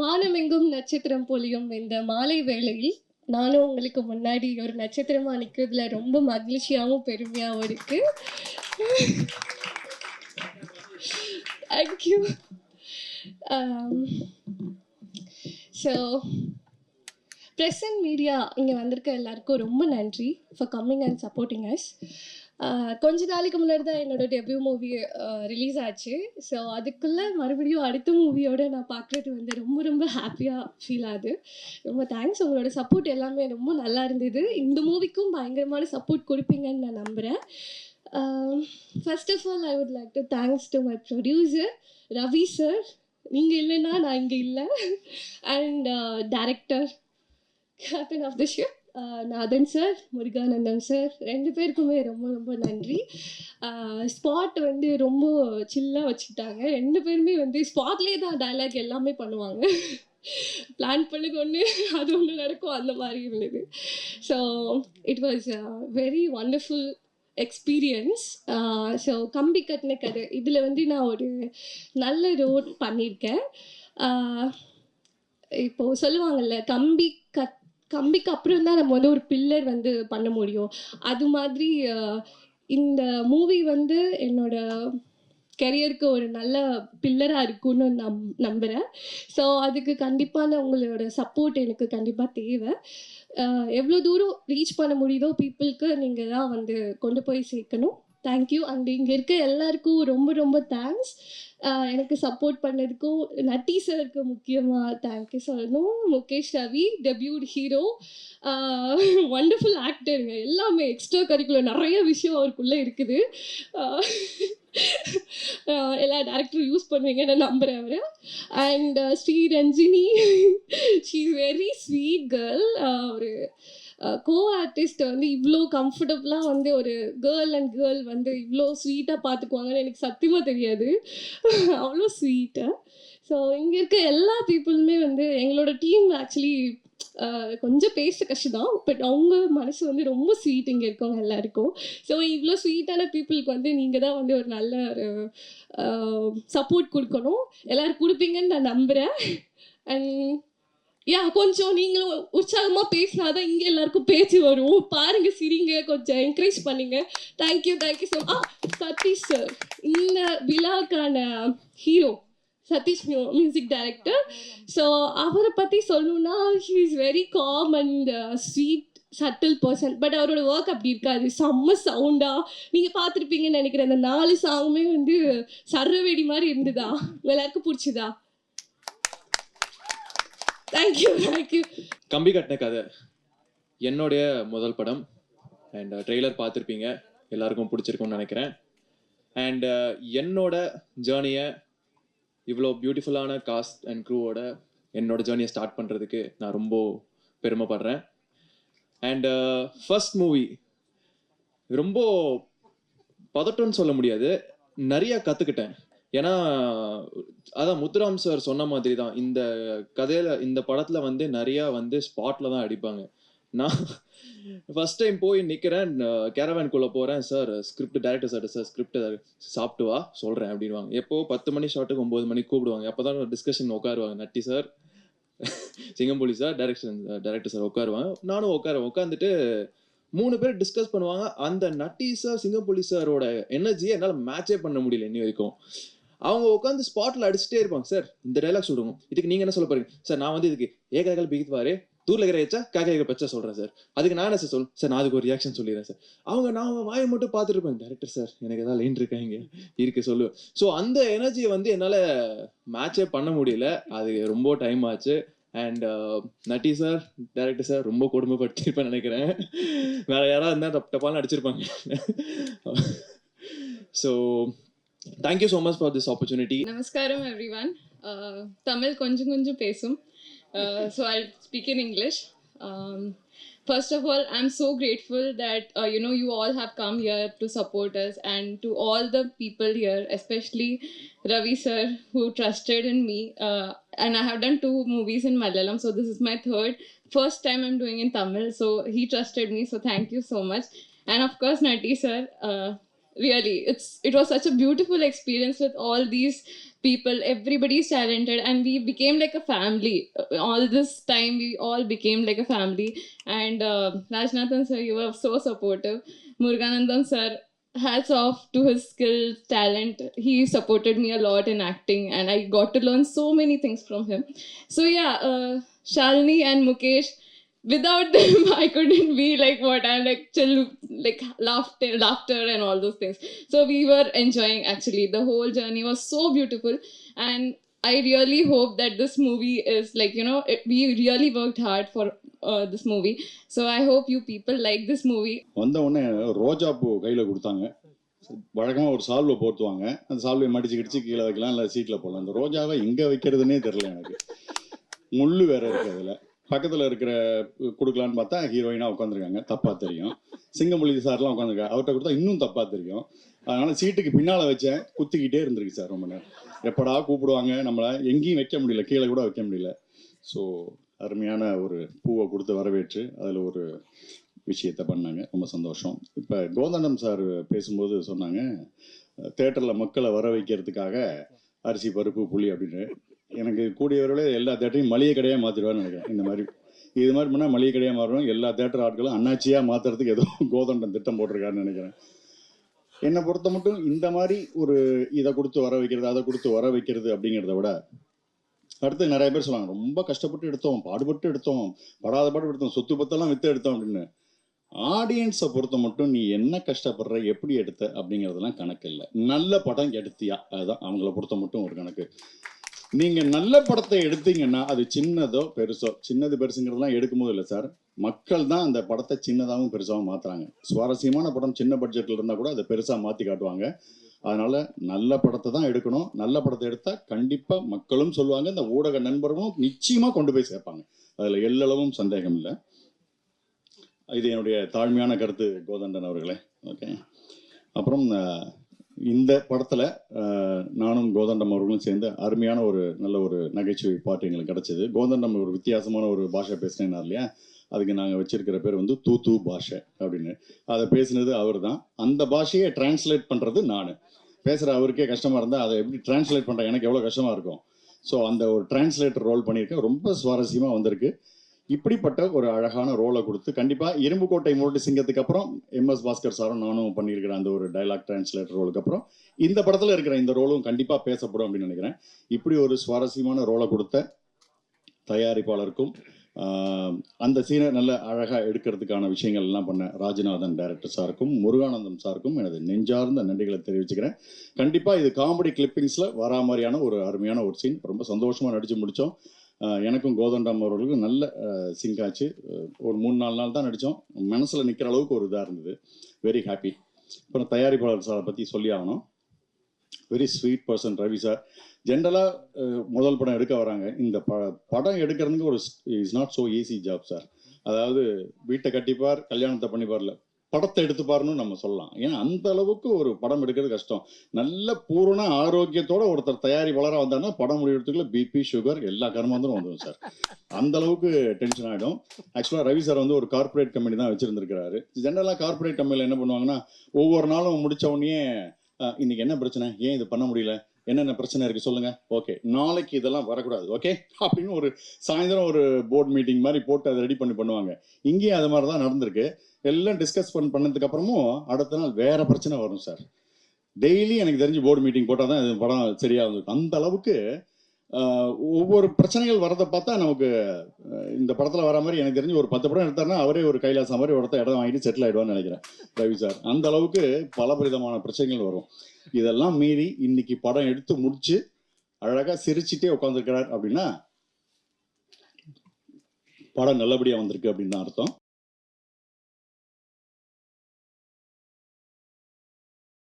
வானமெங்கும் நட்சத்திரம் பொழியும் இந்த மாலை வேளையில் நானும் உங்களுக்கு முன்னாடி ஒரு நட்சத்திரமா நிற்கிறதுல ரொம்ப மகிழ்ச்சியாகவும் பெருமையாகவும் இருக்கு. Thank you so press and media இங்கே வந்திருக்க எல்லாருக்கும் ரொம்ப நன்றி for coming and supporting us கொஞ்ச நாளைக்கு முன்னாடி தான் என்னோட டெபியூ மூவி ரிலீஸ் ஆச்சு. ஸோ அதுக்குள்ளே மறுபடியும் அடுத்த மூவியோட நான் பார்க்குறது வந்து ரொம்ப ரொம்ப ஹாப்பியாக ஃபீல் ஆகுது. ரொம்ப தேங்க்ஸ் உங்களோட சப்போர்ட் எல்லாமே ரொம்ப நல்லா இருந்தது. இந்த மூவிக்கும் பயங்கரமான சப்போர்ட் கொடுப்பீங்கன்னு நான் நம்புகிறேன் first of all I would like to thanks to my producer Ravi sir நீங்கள் இல்லைன்னா நான் இங்கே இல்லை. And director captain of the ship Nathan sir Muruganantham sir ரெண்டு பேருக்குமே ரொம்ப ரொம்ப நன்றி. ஸ்பாட் வந்து ரொம்ப சில்லாக வச்சுக்கிட்டாங்க. ரெண்டு பேருமே வந்து ஸ்பாட்லேயே தான் டைலாக் எல்லாமே பண்ணுவாங்க. பிளான் பண்ணது ஒன்று அது ஒன்று நடக்கும் அந்த மாதிரி இருந்தது. So it was very wonderful experience so கம்பி கட்டின கதை. இதில் வந்து நான் ஒரு நல்ல ரோட் பண்ணியிருக்கேன். இப்போது சொல்லுவாங்கள்ல சொல்லுவாங்கல்ல கம்பி கட் கம்பிக்கு அப்புறம் தான் நம்ம வந்து ஒரு பில்லர் வந்து பண்ண முடியும். அது மாதிரி இந்த மூவி வந்து என்னோட கெரியருக்கு ஒரு நல்ல பில்லராக இருக்கும்னு நம் நம்புகிறேன் ஸோ அதுக்கு கண்டிப்பான உங்களோட சப்போர்ட் எனக்கு கண்டிப்பாக தேவை. எவ்வளோ தூரம் ரீச் பண்ண முடியுதோ பீப்புளுக்கு நீங்கள் தான் வந்து கொண்டு போய் சேர்க்கணும். தேங்க்யூ அண்ட் இங்கே இருக்க எல்லாருக்கும் ரொம்ப ரொம்ப தேங்க்ஸ் எனக்கு சப்போர்ட் பண்ணதுக்கும் நட்டி சருக்கு முக்கியமாக தேங்க்யூ சொல்லணும். Mukesh Ravi debut hero wonderful ஆக்டருங்க எல்லாமே எக்ஸ்ட்ரா கரிக்குலர் நிறைய விஷயம் அவருக்குள்ளே இருக்குது. எல்லா டேரக்டரும் யூஸ் பண்ணுவீங்கன்னு நான் நம்புகிறேன் அவர். And Shri Ranjini she very sweet girl ஒரு கோ ஆர்டிஸ்ட் வந்து இவ்வளோ கம்ஃபர்டபுளாக வந்து ஒரு கேர்ள் அண்ட் கேர்ள் வந்து இவ்வளோ ஸ்வீட்டாக பார்த்துக்குவாங்கன்னு எனக்கு சத்தியமாக தெரியாது. அவ்வளோ ஸ்வீட்டாக ஸோ இங்கே இருக்க எல்லா பீப்புளுமே வந்து எங்களோட டீம் ஆக்சுவலி கொஞ்சம் பேச கஷ்டம் பட் அவங்க மனசு வந்து ரொம்ப ஸ்வீட் இங்கே இருக்கவங்க எல்லாருக்கும். ஸோ இவ்வளோ ஸ்வீட்டான பீப்புளுக்கு வந்து நீங்கள் தான் வந்து ஒரு நல்ல ஒரு சப்போர்ட் கொடுக்கணும். எல்லோரும் கொடுப்பீங்கன்னு நான் நம்புகிறேன் அண்ட் யா கொஞ்சம் நீங்களும் உற்சாகமாக பேசினா தான் இங்கே எல்லாருக்கும் பேச்சு வரும். பாருங்க சிரிங்க கொஞ்சம் என்கரேஜ் பண்ணுங்க. Thank you thank you so ah Satish sir இந்த விழாக்கான hero Satish mu music director so அவரை பற்றி சொல்லணும்னா he is very calm and sweet subtle person but அவரோட ஒர்க் அப்படி இருக்காது. செம்ம சவுண்டாக நீங்கள் பார்த்துருப்பீங்கன்னு நினைக்கிறேன். அந்த நாலு சாங்குமே வந்து சர்வவேடி மாதிரி இருந்ததா? எல்லாருக்கும் பிடிச்சதா? தேங்க்யூ தேங்க்யூ கம்பி கட்டின கதை. என்னுடைய முதல் படம். அண்ட் ட்ரெய்லர் uh, பார்த்துருப்பீங்க. எல்லாருக்கும் பிடிச்சிருக்கும்னு நினைக்கிறேன். அண்ட் uh, என்னோட ஜேர்னியை இவ்வளோ பியூட்டிஃபுல்லான காஸ்ட் அண்ட் க்ரூவோட என்னோட ஜேர்னியை ஸ்டார்ட் பண்ணுறதுக்கு நான் ரொம்ப பெருமைப்படுறேன். அண்ட் ஃபர்ஸ்ட் மூவி ரொம்ப பதட்டம்னு சொல்ல முடியாது. நிறைய கற்றுக்கிட்டேன் ஏன்னா அதான் முத்துராம் சார் சொன்ன மாதிரி தான் இந்த கதையில இந்த படத்துல வந்து நிறைய வந்து ஸ்பாட்ல தான் அடிப்பாங்க. நான் ஃபர்ஸ்ட் டைம் போய் நிற்கிறேன் கேரவேன்குள்ளே போகிறேன் sir script director sir sir script சாப்பிட்டு வா சொல்கிறேன் அப்படின்வாங்க எப்போ? பத்து மணி ஷாட்டுக்கு ஒம்பது மணிக்கு கூப்பிடுவாங்க. அப்பதான் டிஸ்கஷன் உட்காருவாங்க. Natty sir Singampuli sir direction director sir உட்காருவாங்க. நானும் உட்காருவேன். உட்காந்துட்டு மூணு பேர் டிஸ்கஸ் பண்ணுவாங்க. அந்த நட்டி சார் சிங்கம்புலி சாரோட எனர்ஜியை என்னால் மேட்சே பண்ண முடியல இன்னி வரைக்கும். அவங்க உட்காந்து ஸ்பாட்ல அடிச்சுட்டே இருப்பாங்க சார் இந்த டைலாக் சொல்லுங்க இதுக்கு நீங்க என்ன சொல்ல போறீங்க? சார் நான் வந்து இதுக்கு ஏகாகல் பிகித்வாரு தூர்ல இருக்கிற வச்சா காக்காய்க்கு பச்சா சொல்றேன் சார் அதுக்கு நான் என்ன சார் சொல் சார் நான் அதுக்கு ஒரு ரியாக்ஷன் சொல்லிடுறேன் சார் அவங்க நான் வாயை மட்டும் பார்த்துட்டு இருப்பேன். டேரக்டர் சார் எனக்கு ஏதாவது லைன் இருக்காங்க இருக்கு சொல்லுவேன் ஸோ அந்த எனர்ஜியை வந்து என்னால மேட்சே பண்ண முடியல. அது ரொம்ப டைம் ஆச்சு. And uh, Natty sir director sir ரொம்ப கொடுமைப்படுத்திருப்பேன் நினைக்கிறேன். வேற யாராவது இருந்தால் டப் டப்பாலும் அடிச்சிருப்பாங்க. So Thank you so much for this opportunity. Namaskaram, everyone. Uh, Tamil konjam konjam pesum. Uh, so I'll speak in English. Um, first of all, I'm so grateful that uh, you know you all have come here to support us and to all the people here, especially Ravi sir who trusted in me. And I have done two movies in Malayalam, so this is my third, first time I'm doing in Tamil. So he trusted me, so thank you so much. And of course, Nati sir really it's it was such a beautiful experience with all these people. Everybody's talented and we became like a family. All this time we all became like a family. And uh, rajnathan sir you were so supportive. Muruganandam sir hats off to his skill talent. He supported me a lot in acting and i got to learn so many things from him. So yeah uh, shalini and mukesh without them i couldn't be like what i'm like chill like laughter laughter and all those things so we were enjoying actually the whole journey was so beautiful and i really hope that this movie is like you know it, we really worked hard for uh, this movie so i hope you people like this movie வந்த உடனே ரோஜா பூ கையில் கொடுத்தாங்க வழக்கமாக ஒரு சால்வை போட்டுவாங்க அந்த சால்வை மடிச்சு கிடிச்சு கீழே வைக்கலாம் இல்லை சீட்டில் போடலாம் அந்த ரோஜாவை எங்கே வைக்கிறதுனே தெரில எனக்கு முள்ளு வேற இருக்கு அதில் பக்கத்தில் இருக்கிற கொடுக்கலான்னு பார்த்தா ஹீரோயினாக உட்காந்துருக்காங்க தப்பாக தெரியும். சிங்கமொழி சார்லாம் உட்காந்துருக்காங்க அவர்கிட்ட கொடுத்தா இன்னும் தப்பாக தெரியும். அதனால சீட்டுக்கு பின்னால் வச்சேன். குத்திக்கிட்டே இருந்திருக்கு சார் ரொம்ப நேரம். எப்படா கூப்பிடுவாங்க? நம்மளை எங்கேயும் வைக்க முடியல. கீழே கூட வைக்க முடியல. ஸோ அருமையான ஒரு பூவை கொடுத்து வரவேற்று அதில் ஒரு விஷயத்த பண்ணாங்க. ரொம்ப சந்தோஷம். இப்போ கோதண்டம் சார் பேசும்போது சொன்னாங்க தேட்டரில் மக்களை வர வைக்கிறதுக்காக அரிசி பருப்பு புளி அப்படின்னு. எனக்கு கூடியவர்களே எல்லா தேட்டரையும் மளிகை கடையாக மாற்றிடுவான்னு நினைக்கிறேன். இந்த மாதிரி. இது மாதிரி பண்ணால் மளிகை கடையாக மாறும் எல்லா தேட்டர் ஆட்களும் அண்ணாச்சியாக மாற்றுறதுக்கு ஏதோ கோதண்டம் திட்டம் போட்டிருக்காருன்னு நினைக்கிறேன். என்னை பொறுத்த மட்டும் இந்த மாதிரி ஒரு இதை கொடுத்து வர வைக்கிறது அதை கொடுத்து வர வைக்கிறது அப்படிங்கிறத விட அடுத்து நிறைய பேர் சொல்லுவாங்க ரொம்ப கஷ்டப்பட்டு எடுத்தோம் பாடுபட்டு எடுத்தோம் படாத பாடு எடுத்தோம் சொத்து பத்தெல்லாம் வித்து எடுத்தோம் அப்படின்னு. ஆடியன்ஸை பொறுத்த மட்டும் நீ என்ன கஷ்டப்படுற எப்படி எடுத்த அப்படிங்கிறதெல்லாம் கணக்கு இல்லை. நல்ல படம் எடுத்தியா? அதுதான் அவங்கள பொறுத்த மட்டும் ஒரு கணக்கு. நீங்க நல்ல படத்தை எடுத்தீங்கன்னா அது சின்னதோ பெருசோ சின்னது பெருசுங்கிறதெல்லாம் எடுக்கும்போது இல்லை சார். மக்கள் தான் அந்த படத்தை சின்னதாகவும் பெருசாகவும் மாத்துறாங்க. சுவாரஸ்யமான படம் சின்ன பட்ஜெட்ல இருந்தா கூட அதை பெருசா மாத்தி காட்டுவாங்க. அதனால நல்ல படத்தை தான் எடுக்கணும். நல்ல படத்தை எடுத்தா கண்டிப்பா மக்களும் சொல்லுவாங்க. இந்த ஊடக நண்பர்களும் நிச்சயமா கொண்டு போய் சேர்ப்பாங்க. அதுல எல்லளவும் சந்தேகம் இல்லை. இது என்னுடைய தாழ்மையான கருத்து கோதண்டன் அவர்களே. ஓகே அப்புறம் இந்த படத்தில் நானும் கோதண்டம் அவர்களும் சேர்ந்து அருமையான ஒரு நல்ல ஒரு நகைச்சுவை பாட்டு எங்களுக்கு கிடச்சிது. கோதண்டம் ஒரு வித்தியாசமான ஒரு பாஷை பேசினேன்னா இல்லையா? அதுக்கு நாங்கள் வச்சிருக்கிற பேர் வந்து தூ தூ பாஷை அப்படின்னு. அதை பேசினது அவர் தான் அந்த பாஷையை டிரான்ஸ்லேட் பண்ணுறது நான். பேசுகிற அவருக்கே கஷ்டமாக இருந்தால் அதை எப்படி டிரான்ஸ்லேட் பண்ணுறேன் எனக்கு எவ்வளோ கஷ்டமாக இருக்கும். ஸோ அந்த ஒரு டிரான்ஸ்லேட்டர் ரோல் பண்ணியிருக்கேன். ரொம்ப சுவாரஸ்யமாக வந்திருக்கு. இப்படிப்பட்ட ஒரு அழகான ரோலை கொடுத்து கண்டிப்பாக இரும்புக்கோட்டை முரட்டு சிங்கத்துக்கு அப்புறம் எம்எஸ் பாஸ்கர் சாரும் நானும் பண்ணியிருக்கிற அந்த ஒரு டைலாக் டிரான்ஸ்லேட்டர் ரோலுக்கு அப்புறம் இந்த படத்தில் இருக்கிற இந்த ரோலும் கண்டிப்பாக பேசப்படும் அப்படின்னு நினைக்கிறேன். இப்படி ஒரு சுவாரஸ்யமான ரோலை கொடுத்த தயாரிப்பாளருக்கும் அந்த சீனை நல்ல அழகாக எடுக்கிறதுக்கான விஷயங்கள் எல்லாம் பண்ண ராஜநாதன் டைரக்டர் சாருக்கும் முருகானந்தம் சாருக்கும் எனது நெஞ்சார்ந்த நன்றிகளை தெரிவிச்சுக்கிறேன். கண்டிப்பாக இது காமெடி கிளிப்பிங்ஸில் வரா மாதிரியான ஒரு அருமையான ஒரு சீன் ரொம்ப சந்தோஷமாக நடித்து முடித்தோம் எனக்கும் கோதண்டம் அவர்களுக்கும் நல்ல சிங்க் ஆச்சு ஒரு மூணு நாலு நாள் தான் நடித்தோம். மனசில் நிற்கிற அளவுக்கு ஒரு இதாக இருந்தது. வெரி ஹாப்பி அப்புறம் தயாரிப்பாளர் சாரை பற்றி சொல்லி ஆகணும். Very sweet person Ravi sir ஜென்ரலாக முதல் படம் எடுக்க வராங்க. இந்த ப படம் எடுக்கிறதுக்கு ஒரு is not so easy job sir அதாவது வீட்டை கட்டிப்பார் கல்யாணத்தை பண்ணிப்பார்ல. படத்தை எடுத்துப்பாருன்னு நம்ம சொல்லலாம். ஏன்னா அந்த அளவுக்கு ஒரு படம் எடுக்கிறது கஷ்டம். நல்ல பூரண ஆரோக்கியத்தோட ஒருத்தர் தயாரிப்பாளராக வந்தாருன்னா படம் முடியறதுக்குள்ள பிபி சுகர் எல்லா கர்மாந்தரும் வந்துடும் சார். அந்த அளவுக்கு டென்ஷன் ஆகிடும் ஆக்சுவலாக ரவி சார் வந்து ஒரு கார்ப்பரேட் கம்பெனி தான் வச்சிருந்திருக்கிறாரு. ஜென்ரலாக கார்ப்பரேட் கம்பெனியில் என்ன பண்ணுவாங்கன்னா ஒவ்வொரு நாளும் முடிச்ச உடனே இன்னைக்கு என்ன பிரச்சனை? ஏன் இது பண்ண முடியல? என்னென்ன பிரச்சனை இருக்கு சொல்லுங்க. ஓகே நாளைக்கு இதெல்லாம் வரக்கூடாது ஓகே அப்படின்னு ஒரு சாயந்தரம் ஒரு போர்ட் மீட்டிங் மாதிரி போட்டு அதை ரெடி பண்ணி பண்ணுவாங்க. இங்கேயும் அது மாதிரி தான் நடந்திருக்கு. எல்லாம் டிஸ்கஸ் பண்ண பண்ணதுக்கு அப்புறமும் அடுத்த நாள் வேற பிரச்சனை வரும் சார் டெய்லி எனக்கு தெரிஞ்சு போர்டு மீட்டிங் போட்டால் தான் இது படம் சரியாக அந்த அளவுக்கு ஒவ்வொரு பிரச்சனைகள் வரதை பார்த்தா நமக்கு இந்த படத்தில் வர மாதிரி எனக்கு தெரிஞ்சு ஒரு பத்து படம் எடுத்தாருன்னா அவரே ஒரு கைலாசம் மாதிரி ஒருத்த இடம் வாங்கிட்டு செட்டில் ஆகிடுவான்னு நினைக்கிறேன் ரவி சார் அந்த அளவுக்கு பலபரிதமான பிரச்சனைகள் வரும். இதெல்லாம் மீறி இன்னைக்கு படம் எடுத்து முடிச்சு அழகாக சிரிச்சுட்டே உட்காந்துருக்கிறார் அப்படின்னா படம் நல்லபடியாக வந்திருக்கு அப்படின்னு தான் அர்த்தம்.